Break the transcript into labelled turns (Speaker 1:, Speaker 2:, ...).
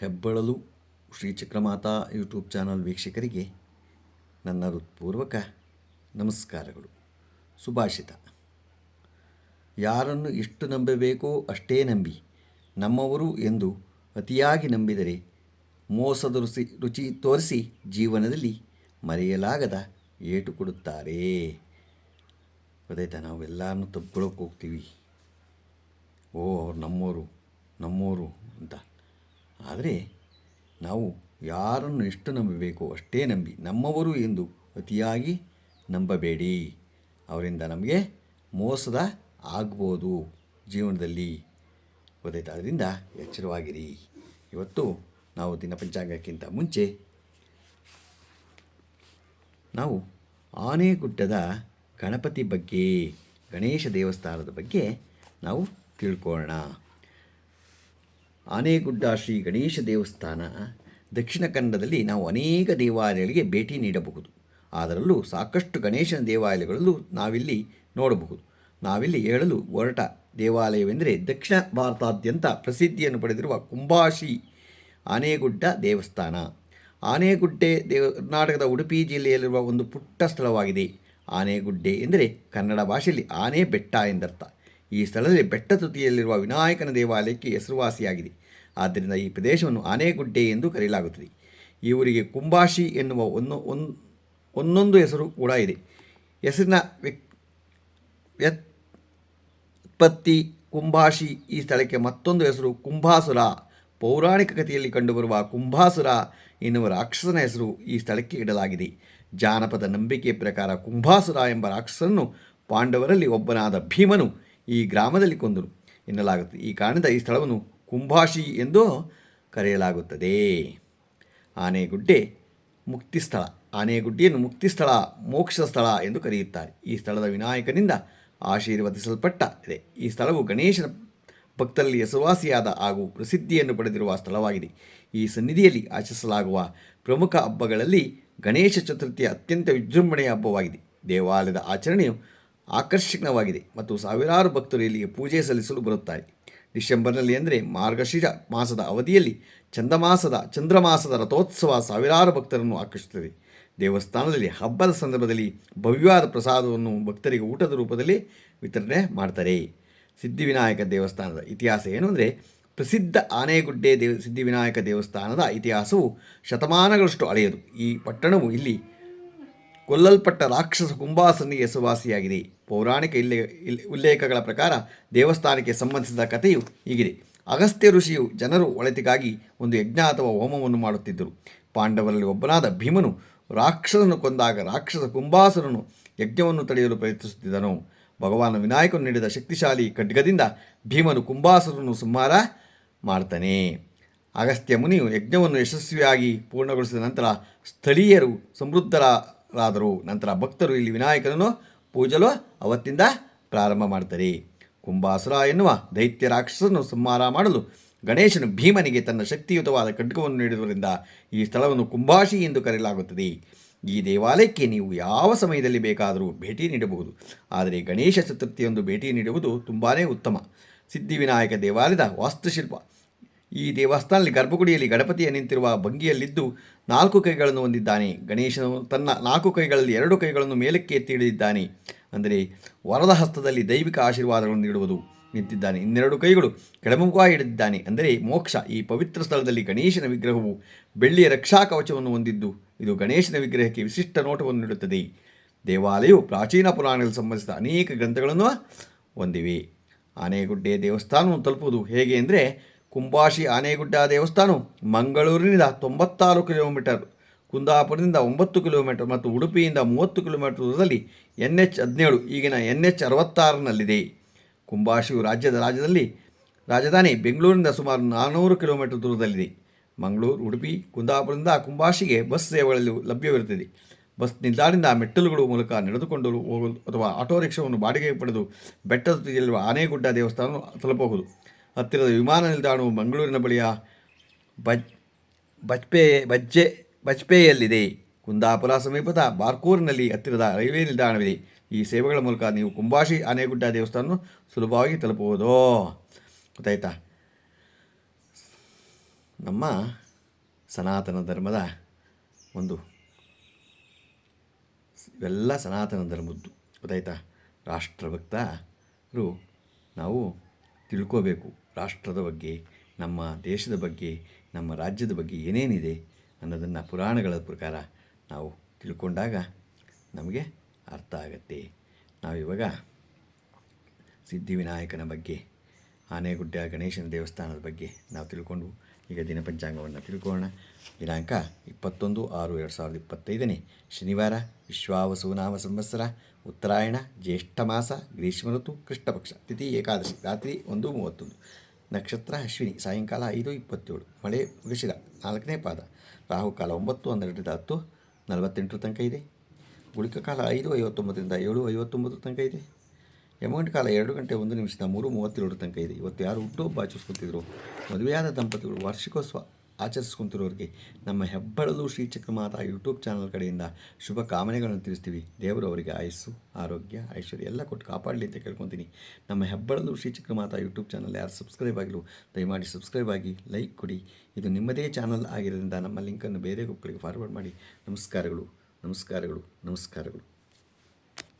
Speaker 1: ಹೆಬ್ಬಳಲು Shri Chakramata YouTube channel ವೀಕ್ಷಕರಿಗೆ ನನ್ನ ಹೃತ್ಪೂರ್ವಕ ನಮಸ್ಕಾರಗಳು. ಸುಭಾಷಿತ. ಯಾರನ್ನು ಎಷ್ಟು ನಂಬಬೇಕೋ ಅಷ್ಟೇ ನಂಬಿ ನಮ್ಮವರು ಎಂದು ಅತಿಯಾಗಿ ನಂಬಿದರೆ ಮೋಸದ ರುಚಿ ರುಚಿ ತೋರಿಸಿ ಜೀವನದಲ್ಲಿ ಮರೆಯಲಾಗದ ಏಟು ಕೊಡುತ್ತಾರೆ. ಗೊತ್ತಾಯ್ತಾ? ನಾವೆಲ್ಲನೂ ತಪ್ಕೊಳಕ್ಕೆ ಹೋಗ್ತೀವಿ. ಓ, ಅವ್ರು ನಮ್ಮೋರು ನಮ್ಮೋರು ಅಂತ. ಆದರೆ ನಾವು ಯಾರನ್ನು ಎಷ್ಟು ನಂಬಬೇಕೋ ಅಷ್ಟೇ ನಂಬಿ ನಮ್ಮವರು ಎಂದು ಅತಿಯಾಗಿ ನಂಬಬೇಡಿ. ಅವರಿಂದ ನಮಗೆ ಮೋಸದ ಆಗ್ಬೋದು ಜೀವನದಲ್ಲಿ. ಗೊತ್ತಾಯ್ತಾ ಅದರಿಂದ ಎಚ್ಚರವಾಗಿರಿ. ಇವತ್ತು ನಾವು ದಿನ ಪಂಚಾಂಗಕ್ಕಿಂತ ಮುಂಚೆ ನಾವು ಆನೆಗುಡ್ಡದ ಗಣಪತಿ ಬಗ್ಗೆ, ಗಣೇಶ ದೇವಸ್ಥಾನದ ಬಗ್ಗೆ ನಾವು ತಿಳ್ಕೊಳ್ಳೋಣ. ಆನೆಗುಡ್ಡ ಶ್ರೀ ಗಣೇಶ ದೇವಸ್ಥಾನ. ದಕ್ಷಿಣ ಕನ್ನಡದಲ್ಲಿ ನಾವು ಅನೇಕ ದೇವಾಲಯಗಳಿಗೆ ಭೇಟಿ ನೀಡಬಹುದು. ಅದರಲ್ಲೂ ಸಾಕಷ್ಟು ಗಣೇಶನ ದೇವಾಲಯಗಳಲ್ಲೂ ನಾವಿಲ್ಲಿ ನೋಡಬಹುದು. ನಾವಿಲ್ಲಿ ಹೇಳಲು ಹೊರಟ ದೇವಾಲಯವೆಂದರೆ ದಕ್ಷಿಣ ಭಾರತಾದ್ಯಂತ ಪ್ರಸಿದ್ಧಿಯನ್ನು ಪಡೆದಿರುವ ಕುಂಬಾಶಿ ಆನೆಗುಡ್ಡ ದೇವಸ್ಥಾನ. ಆನೆಗುಡ್ಡೆ ದೇವ, ಕರ್ನಾಟಕದ ಉಡುಪಿ ಜಿಲ್ಲೆಯಲ್ಲಿರುವ ಒಂದು ಪುಟ್ಟ ಸ್ಥಳವಾಗಿದೆ. ಆನೆಗುಡ್ಡೆ ಎಂದರೆ ಕನ್ನಡ ಭಾಷೆಯಲ್ಲಿ ಆನೆ ಬೆಟ್ಟ ಎಂದರ್ಥ. ಈ ಸ್ಥಳದಲ್ಲಿ ಬೆಟ್ಟ ತುದಿಯಲ್ಲಿರುವ ವಿನಾಯಕನ ದೇವಾಲಯಕ್ಕೆ ಹೆಸರುವಾಸಿಯಾಗಿದೆ. ಆದ್ದರಿಂದ ಈ ಪ್ರದೇಶವನ್ನು ಆನೆಗುಡ್ಡೆ ಎಂದು ಕರೆಯಲಾಗುತ್ತದೆ. ಈ ಊರಿಗೆ ಕುಂಬಾಶಿ ಎನ್ನುವ ಒಂದು ಒಂದು ಒಂದೊಂದು ಹೆಸರು ಕೂಡ ಇದೆ. ಹೆಸರಿನ ವ್ಯುತ್ಪತ್ತಿ ಕುಂಭಾಶಿ ಈ ಸ್ಥಳಕ್ಕೆ ಮತ್ತೊಂದು ಹೆಸರು ಕುಂಭಾಸುರ. ಪೌರಾಣಿಕ ಕಥೆಯಲ್ಲಿ ಕಂಡುಬರುವ ಕುಂಭಾಸುರ ಎನ್ನುವ ರಾಕ್ಷಸನ ಹೆಸರು ಈ ಸ್ಥಳಕ್ಕೆ ಇಡಲಾಗಿದೆ. ಜಾನಪದ ನಂಬಿಕೆ ಪ್ರಕಾರ ಕುಂಭಾಸುರ ಎಂಬ ರಾಕ್ಷಸನನ್ನು ಪಾಂಡವರಲ್ಲಿ ಒಬ್ಬನಾದ ಭೀಮನು ಈ ಗ್ರಾಮದಲ್ಲಿ ಕೊಂದನು ಎನ್ನಲಾಗುತ್ತದೆ. ಈ ಕಾರಣದಿಂದ ಈ ಸ್ಥಳವನ್ನು ಕುಂಭಾಶಿ ಎಂದು ಕರೆಯಲಾಗುತ್ತದೆ. ಆನೆಗುಡ್ಡೆ ಮುಕ್ತಿ ಸ್ಥಳ ಆನೆಗುಡ್ಡೆಯನ್ನು ಮುಕ್ತಿ ಸ್ಥಳ ಮೋಕ್ಷ ಸ್ಥಳ ಎಂದು ಕರೆಯುತ್ತಾರೆ. ಈ ಸ್ಥಳದ ವಿನಾಯಕನಿಂದ ಆಶೀರ್ವದಿಸಲ್ಪಟ್ಟ ಇದೆ. ಈ ಸ್ಥಳವು ಗಣೇಶನ ಭಕ್ತರಲ್ಲಿ ಹೆಸರುವಾಸಿಯಾದ ಹಾಗೂ ಪ್ರಸಿದ್ಧಿಯನ್ನು ಪಡೆದಿರುವ ಸ್ಥಳವಾಗಿದೆ. ಈ ಸನ್ನಿಧಿಯಲ್ಲಿ ಆಚರಿಸಲಾಗುವ ಪ್ರಮುಖ ಹಬ್ಬಗಳಲ್ಲಿ ಗಣೇಶ ಚತುರ್ಥಿಯ ಅತ್ಯಂತ ವಿಜೃಂಭಣೆಯ ಹಬ್ಬವಾಗಿದೆ. ದೇವಾಲಯದ ಆಚರಣೆಯು ಆಕರ್ಷಕವಾಗಿದೆ ಮತ್ತು ಸಾವಿರಾರು ಭಕ್ತರು ಇಲ್ಲಿಗೆ ಪೂಜೆ ಸಲ್ಲಿಸಲು ಬರುತ್ತಾರೆ. ಡಿಸೆಂಬರ್ನಲ್ಲಿ ಅಂದರೆ ಮಾರ್ಗಶಿರ ಮಾಸದ ಅವಧಿಯಲ್ಲಿ ಚಂದಮಾಸದ ಚಂದ್ರಮಾಸದ ರಥೋತ್ಸವ ಸಾವಿರಾರು ಭಕ್ತರನ್ನು ಆಕರ್ಷಿಸುತ್ತದೆ. ದೇವಸ್ಥಾನದಲ್ಲಿ ಹಬ್ಬದ ಸಂದರ್ಭದಲ್ಲಿ ಭವ್ಯವಾದ ಪ್ರಸಾದವನ್ನು ಭಕ್ತರಿಗೆ ಊಟದ ರೂಪದಲ್ಲಿ ವಿತರಣೆ ಮಾಡ್ತಾರೆ. ಸಿದ್ಧಿವಿನಾಯಕ ದೇವಸ್ಥಾನದ ಇತಿಹಾಸ ಏನು ಅಂದರೆ ಪ್ರಸಿದ್ಧ ಆನೆಗುಡ್ಡೆ ದೇವ ಸಿದ್ಧಿವಿನಾಯಕ ದೇವಸ್ಥಾನದ ಇತಿಹಾಸವು ಶತಮಾನಗಳಷ್ಟು ಹಳೆಯದು. ಈ ಪಟ್ಟಣವು ಇಲ್ಲಿ ಕೊಲ್ಲಲ್ಪಟ್ಟ ರಾಕ್ಷಸ ಕುಂಭಾಸನಿಗೆ ಹೆಸರುವಾಸಿಯಾಗಿದೆ. ಪೌರಾಣಿಕ ಇಲ್ಲೇ, ಇಲ್, ಉಲ್ಲೇಖಗಳ ಪ್ರಕಾರ ದೇವಸ್ಥಾನಕ್ಕೆ ಸಂಬಂಧಿಸಿದ ಕಥೆಯು ಹೀಗಿದೆ. ಅಗಸ್ತ್ಯ ಋಷಿಯು ಜನರು ಒಳಿತಿಗಾಗಿ ಒಂದು ಯಜ್ಞ ಅಥವಾ ಹೋಮವನ್ನು ಮಾಡುತ್ತಿದ್ದರು. ಪಾಂಡವರಲ್ಲಿ ಒಬ್ಬನಾದ ಭೀಮನು ರಾಕ್ಷಸನು ಕೊಂದಾಗ ರಾಕ್ಷಸ ಕುಂಭಾಸರನು ಯಜ್ಞವನ್ನು ತಡೆಯಲು ಪ್ರಯತ್ನಿಸುತ್ತಿದ್ದನು. ಭಗವಾನ ವಿನಾಯಕನು ನೀಡಿದ ಶಕ್ತಿಶಾಲಿ ಖಡ್ಗದಿಂದ ಭೀಮನು ಕುಂಭಾಸನನ್ನು ಸಂಹಾರ ಮಾಡ್ತಾನೆ. ಅಗಸ್ತ್ಯ ಮುನಿಯು ಯಜ್ಞವನ್ನು ಯಶಸ್ವಿಯಾಗಿ ಪೂರ್ಣಗೊಳಿಸಿದ ನಂತರ ಸ್ಥಳೀಯರು ಸಮೃದ್ಧರಾದರು ನಂತರ ಭಕ್ತರು ಇಲ್ಲಿ ವಿನಾಯಕನನ್ನು ಪೂಜಲು ಅವತ್ತಿಂದ ಪ್ರಾರಂಭ ಮಾಡ್ತಾರೆ. ಕುಂಭಾಸುರ ಎನ್ನುವ ದೈತ್ಯ ರಾಕ್ಷಸನ್ನು ಸಂಹಾರ ಮಾಡಲು ಗಣೇಶನು ಭೀಮನಿಗೆ ತನ್ನ ಶಕ್ತಿಯುತವಾದ ಖಡ್ಗವನ್ನು ನೀಡಿರುವುದರಿಂದ ಈ ಸ್ಥಳವನ್ನು ಕುಂಭಾಶಿ ಎಂದು ಕರೆಯಲಾಗುತ್ತದೆ. ಈ ದೇವಾಲಯಕ್ಕೆ ನೀವು ಯಾವ ಸಮಯದಲ್ಲಿ ಬೇಕಾದರೂ ಭೇಟಿ ನೀಡಬಹುದು. ಆದರೆ ಗಣೇಶ ಚತುರ್ಥಿಯೊಂದು ಭೇಟಿ ನೀಡುವುದು ತುಂಬಾ ಉತ್ತಮ. ಸಿದ್ಧಿವಿನಾಯಕ ದೇವಾಲಯದ ವಾಸ್ತುಶಿಲ್ಪ ಈ ದೇವಸ್ಥಾನದಲ್ಲಿ ಗರ್ಭಗುಡಿಯಲ್ಲಿ ಗಣಪತಿಯ ನಿಂತಿರುವ ಭಂಗಿಯಲ್ಲಿದ್ದು ನಾಲ್ಕು ಕೈಗಳನ್ನು ಹೊಂದಿದ್ದಾನೆ. ಗಣೇಶನು ತನ್ನ ನಾಲ್ಕು ಕೈಗಳಲ್ಲಿ ಎರಡು ಕೈಗಳನ್ನು ಮೇಲಕ್ಕೆ ಎತ್ತಿ ಹಿಡಿದಿದ್ದಾನೆ. ಅಂದರೆ ವರದ ಹಸ್ತದಲ್ಲಿ ದೈವಿಕ ಆಶೀರ್ವಾದಗಳನ್ನು ನೀಡುವುದು ನಿಂತಿದ್ದಾನೆ. ಇನ್ನೆರಡು ಕೈಗಳು ಕೆಳಮುಖ ಹಿಡಿದಿದ್ದಾನೆ. ಅಂದರೆ ಮೋಕ್ಷ. ಈ ಪವಿತ್ರ ಸ್ಥಳದಲ್ಲಿ ಗಣೇಶನ ವಿಗ್ರಹವು ಬೆಳ್ಳಿಯ ರಕ್ಷಾ ಕವಚವನ್ನು ಹೊಂದಿದ್ದು ಇದು ಗಣೇಶನ ವಿಗ್ರಹಕ್ಕೆ ವಿಶಿಷ್ಟ ನೋಟವನ್ನು ನೀಡುತ್ತದೆ. ದೇವಾಲಯವು ಪ್ರಾಚೀನ ಪುರಾಣಗಳಿಗೆ ಸಂಬಂಧಿಸಿದ ಅನೇಕ ಗ್ರಂಥಗಳನ್ನು ಹೊಂದಿವೆ. ಆನೆಗುಡ್ಡೆ ದೇವಸ್ಥಾನವನ್ನು ತಲುಪುವುದು ಹೇಗೆ ಅಂದರೆ ಕುಂಬಾಶಿ ಆನೆಗುಡ್ಡ ದೇವಸ್ಥಾನವು ಮಂಗಳೂರಿನಿಂದ ತೊಂಬತ್ತಾರು ಕಿಲೋಮೀಟರ್, ಕುಂದಾಪುರದಿಂದ ಒಂಬತ್ತು ಕಿಲೋಮೀಟರ್ ಮತ್ತು ಉಡುಪಿಯಿಂದ ಮೂವತ್ತು ಕಿಲೋಮೀಟರ್ ದೂರದಲ್ಲಿ ಎನ್ ಎಚ್ ಹದಿನೇಳು, ಈಗಿನ ಎನ್ ಎಚ್ ಅರವತ್ತಾರನಲ್ಲಿದೆ. ಕುಂಬಾಶಿಯು ರಾಜ್ಯದ ರಾಜ್ಯದಲ್ಲಿ ರಾಜಧಾನಿ ಬೆಂಗಳೂರಿನಿಂದ ಸುಮಾರು ನಾನ್ನೂರು ಕಿಲೋಮೀಟರ್ ದೂರದಲ್ಲಿದೆ. ಮಂಗಳೂರು, ಉಡುಪಿ, ಕುಂದಾಪುರದಿಂದ ಕುಂಬಾಶಿಗೆ ಬಸ್ ಸೇವೆಗಳಲ್ಲಿ ಲಭ್ಯವಿರುತ್ತದೆ. ಬಸ್ ನಿಲ್ದಾಣದಿಂದ ಮೆಟ್ಟಲುಗಳ ಮೂಲಕ ನಡೆದುಕೊಂಡು ಹೋಗಲು ಅಥವಾ ಆಟೋ ರಿಕ್ಷಾವನ್ನು ಬಾಡಿಗೆಗೆ ಪಡೆದು ಬೆಟ್ಟದ ತುದಿಯಲ್ಲಿರುವ ಆನೆಗುಡ್ಡ ದೇವಸ್ಥಾನ ತಲುಪಬಹುದು. ಹತ್ತಿರದ ವಿಮಾನ ನಿಲ್ದಾಣವು ಮಂಗಳೂರಿನ ಬಳಿಯ ಬಜ್, ಬಜ್ಪೆ, ಬಜ್ಜೆ, ಬಜ್ಪೆಯಲ್ಲಿದೆ. ಕುಂದಾಪುರ ಸಮೀಪದ ಬಾರ್ಕೂರಿನಲ್ಲಿ ಹತ್ತಿರದ ರೈಲ್ವೆ ನಿಲ್ದಾಣವಿದೆ. ಈ ಸೇವೆಗಳ ಮೂಲಕ ನೀವು ಕುಂಬಾಶಿ ಆನೆಗುಡ್ಡ ದೇವಸ್ಥಾನ ಸುಲಭವಾಗಿ ತಲುಪಬಹುದು. ಗೊತ್ತಾಯ್ತಾ? ನಮ್ಮ ಸನಾತನ ಧರ್ಮದ ಒಂದು ಇವೆಲ್ಲ ಸನಾತನ ಧರ್ಮದ್ದು. ಗೊತ್ತಾಯ್ತಾ? ರಾಷ್ಟ್ರಭಕ್ತರು ನಾವು ತಿಳ್ಕೋಬೇಕು. ರಾಷ್ಟ್ರದ ಬಗ್ಗೆ, ನಮ್ಮ ದೇಶದ ಬಗ್ಗೆ, ನಮ್ಮ ರಾಜ್ಯದ ಬಗ್ಗೆ ಏನೇನಿದೆ ಅನ್ನೋದನ್ನು ಪುರಾಣಗಳ ಪ್ರಕಾರ ನಾವು ತಿಳ್ಕೊಂಡಾಗ ನಮಗೆ ಅರ್ಥ ಆಗತ್ತೆ. ನಾವಿವಾಗ ಸಿದ್ಧಿವಿನಾಯಕನ ಬಗ್ಗೆ, ಆನೆಗುಡ್ಡ ಗಣೇಶನ ದೇವಸ್ಥಾನದ ಬಗ್ಗೆ ನಾವು ತಿಳ್ಕೊಂಡು ಈಗ ದಿನ ಪಂಚಾಂಗವನ್ನು ತಿಳ್ಕೊಳ್ಳೋಣ. ದಿನಾಂಕ ಇಪ್ಪತ್ತೊಂದು ಆರು ಎರಡು ಸಾವಿರದ ಇಪ್ಪತ್ತೈದನೇ ಶನಿವಾರ ವಿಶ್ವಾವಸುನಾಮ ಸಂವತ್ಸರ, ಉತ್ತರಾಯಣ, ಜ್ಯೇಷ್ಠ ಮಾಸ, ಗ್ರೀಷ್ಮ ಋತು, ಕೃಷ್ಣಪಕ್ಷ, ತಿಥಿ ಏಕಾದಶಿ, ರಾತ್ರಿ ಒಂದು ಮೂವತ್ತೊಂದು, ನಕ್ಷತ್ರ ಅಶ್ವಿನಿ, ಸಾಯಂಕಾಲ ಐದು ಇಪ್ಪತ್ತೇಳು, ಮಳೆ ಮುಗಿಸಿದ ನಾಲ್ಕನೇ ಪಾದ ರಾಹುಕಾಲ ಒಂಬತ್ತು ಹನ್ನೆರಡರಿಂದ ಹತ್ತು ನಲವತ್ತೆಂಟರ ತನಕ ಇದೆ, ಗುಳಿಕ ಕಾಲ ಐದು ಐವತ್ತೊಂಬತ್ತರಿಂದ ಏಳು ಐವತ್ತೊಂಬತ್ತು ತನಕ ಇದೆ ಯಮಗಂಟ ಕಾಲ ಎರಡು ಗಂಟೆ ಒಂದು ನಿಮಿಷದ ಮೂರು ಮೂವತ್ತೇಳು ತನಕ ಇದೆ, ಇವತ್ತು ಯಾರು ಹುಟ್ಟು ಆಚರಿಸ್ಕೊತಿದ್ರು ಮದುವೆಯಾದ ದಂಪತಿಗಳು ವಾರ್ಷಿಕೋತ್ಸವ ಆಚರಿಸ್ಕೊಂತಿರೋರಿಗೆ ನಮ್ಮ ಹೆಬ್ಬಳಲು ಶ್ರೀಚಕ್ರಮಾತಾ ಯೂಟ್ಯೂಬ್ ಚಾನಲ್ ಕಡೆಯಿಂದ ಶುಭ ಕಾಮನೆಗಳನ್ನು ತಿಳಿಸ್ತೀವಿ. ದೇವರು ಅವರಿಗೆ ಆಯಸ್ಸು, ಆರೋಗ್ಯ, ಐಶ್ವರ್ಯ ಎಲ್ಲ ಕೊಟ್ಟು ಕಾಪಾಡಲಿ ಅಂತ ಕೇಳ್ಕೊತೀನಿ. ನಮ್ಮ ಹೆಬ್ಬಳಲು ಶ್ರೀಚಕ್ರಮಾತಾ ಯೂಟ್ಯೂಬ್ ಚಾನಲ್ ಯಾರು ಸಬ್ಸ್ಕ್ರೈಬ್ ಆಗಿಲ್ಲ ದಯಮಾಡಿ ಸಬ್ಸ್ಕ್ರೈಬ್ ಆಗಿ, ಲೈಕ್ ಕೊಡಿ. ಇದು ನಿಮ್ಮದೇ ಚಾನಲ್ ಆಗಿರೋದ್ರಿಂದ ನಮ್ಮ ಲಿಂಕನ್ನು ಬೇರೆ ಒಬ್ಬರಿಗೆ ಫಾರ್ವರ್ಡ್ ಮಾಡಿ. ನಮಸ್ಕಾರಗಳು ನಮಸ್ಕಾರಗಳು ನಮಸ್ಕಾರಗಳು.